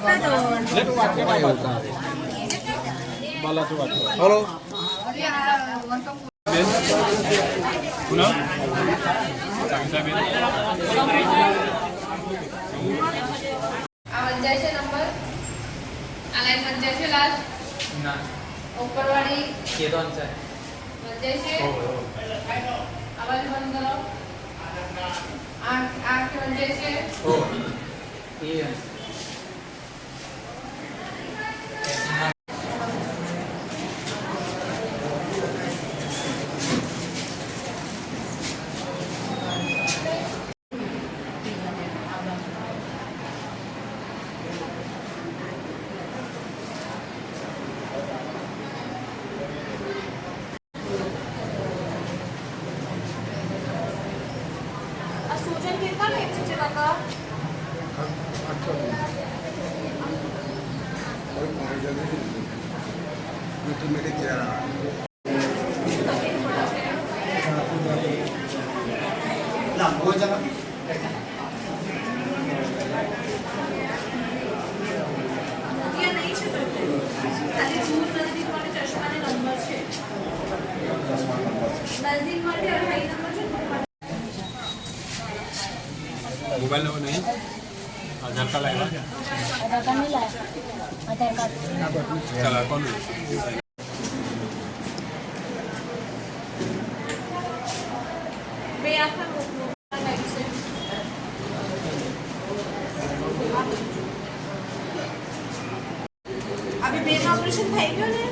Hello વંચાય છે number આ લાઈન વંચાય છે લાસ્ટ ઉપરવાળી વંચાય છે આ બાજુ બંધ કરો આ આ વંચાય છે કેટલા લેવું છે કાકા મોતિયા નહીં છે તમને ખાલી દૂર નજદીક માટે ચશ્માને નંબર છે નજદીક માટે અઢાઈ મોબાઈલ નંબર નહીં આધાર કાર્ડ આવ્યા આધાર કાર્ડ નહીં લાયા આધાર કાર્ડ ચાલો કોણ બે આંખના મોકલો લાગી છે આ બે બેનું ઓપરેશન થઈ ગયું ને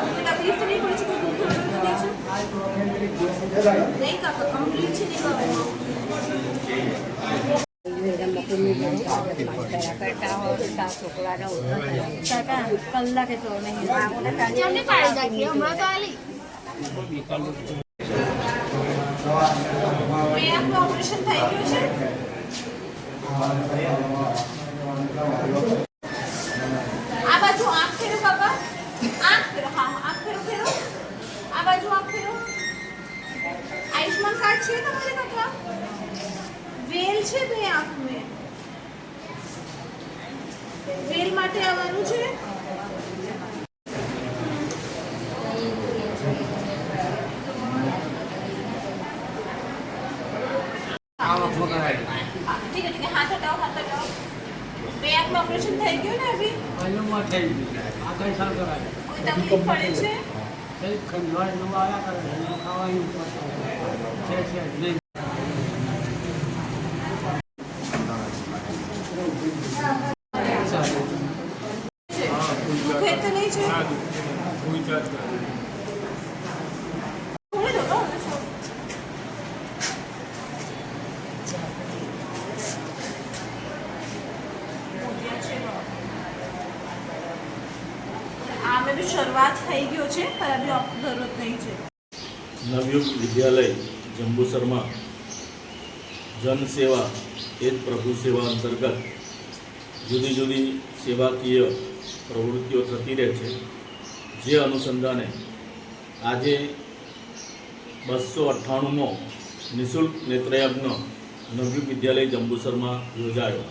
કોઈ તકલીફ તો નહીં પડી છે કોઈ દુઃખ તો નહીં છે નહીં કાકા કમ્પ્લીટ છે નહીં કાકા કાકા કલાકે તો નહીં જમણી પાડી નાખી હમણાં તો આલી બે આંખનું ઓપરેશન થઈ ગયું છે આયુષ્માન કાર્ડ છે તમારે કાકા વેલ છે બે આંખ મેં વેલ માટે આવવાનું છે? ઠીક છે ઠીક હાથ હટાવો હાથ હટાવો. બે આંખનું ઓપરેશન થઈ ગયું ને અભી? કોઈ તકલીફ પડે છે? દુખે તો નહીં છે કોઈ ચાર્જ કરે આ બી શરૂઆત થઈ ગયો છે, પણ અભી જરૂરત નહીં છે. નવયુગ વિદ્યાલય જંબુસરમાં જનસેવા એ જ પ્રભુ સેવા અંતર્ગત જુદી જુદી સેવાકીય પ્રવૃત્તિઓ થતી રહે છે, જે અનુસંધાને આજે બસો અઠ્ઠાણુંમો નિઃશુલ્ક નેત્રયજ્ઞ નવયુગ વિદ્યાલય જંબુસરમાં યોજાયો.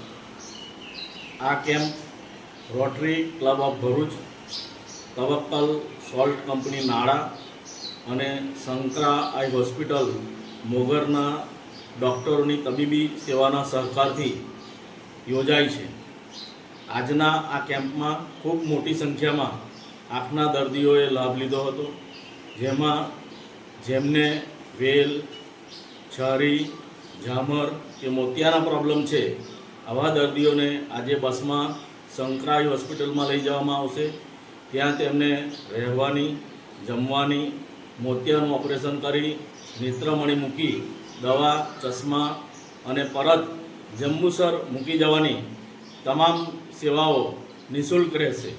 આ camp Rotary club of Bharuch Tavakkal salt company નાળા અને શંકરા આઈ હોસ્પિટલ મોગરના ડૉક્ટરોની તબીબી સેવાના સહકારથી યોજાય છે. આજના આ કેમ્પમાં ખૂબ મોટી સંખ્યામાં આંખના દર્દીઓએ લાભ લીધો હતો, જેમાં જેમને વેલ, છરી, ઝામર કે મોતિયાના પ્રોબ્લેમ છે, આવા દર્દીઓને આજે બસમાં સંકરાઈ હોસ્પિટલમાં લઈ જવામાં આવશે. ત્યાં તેમને રહેવાની, જમવાની, મોતિયાનું ઓપરેશન કરી, નેત્રમણી મૂકી, દવા, ચશ્મા અને પરત જંબુસર મૂકી જવાની તમામ સેવાઓ નિઃશુલ્ક રહેશે.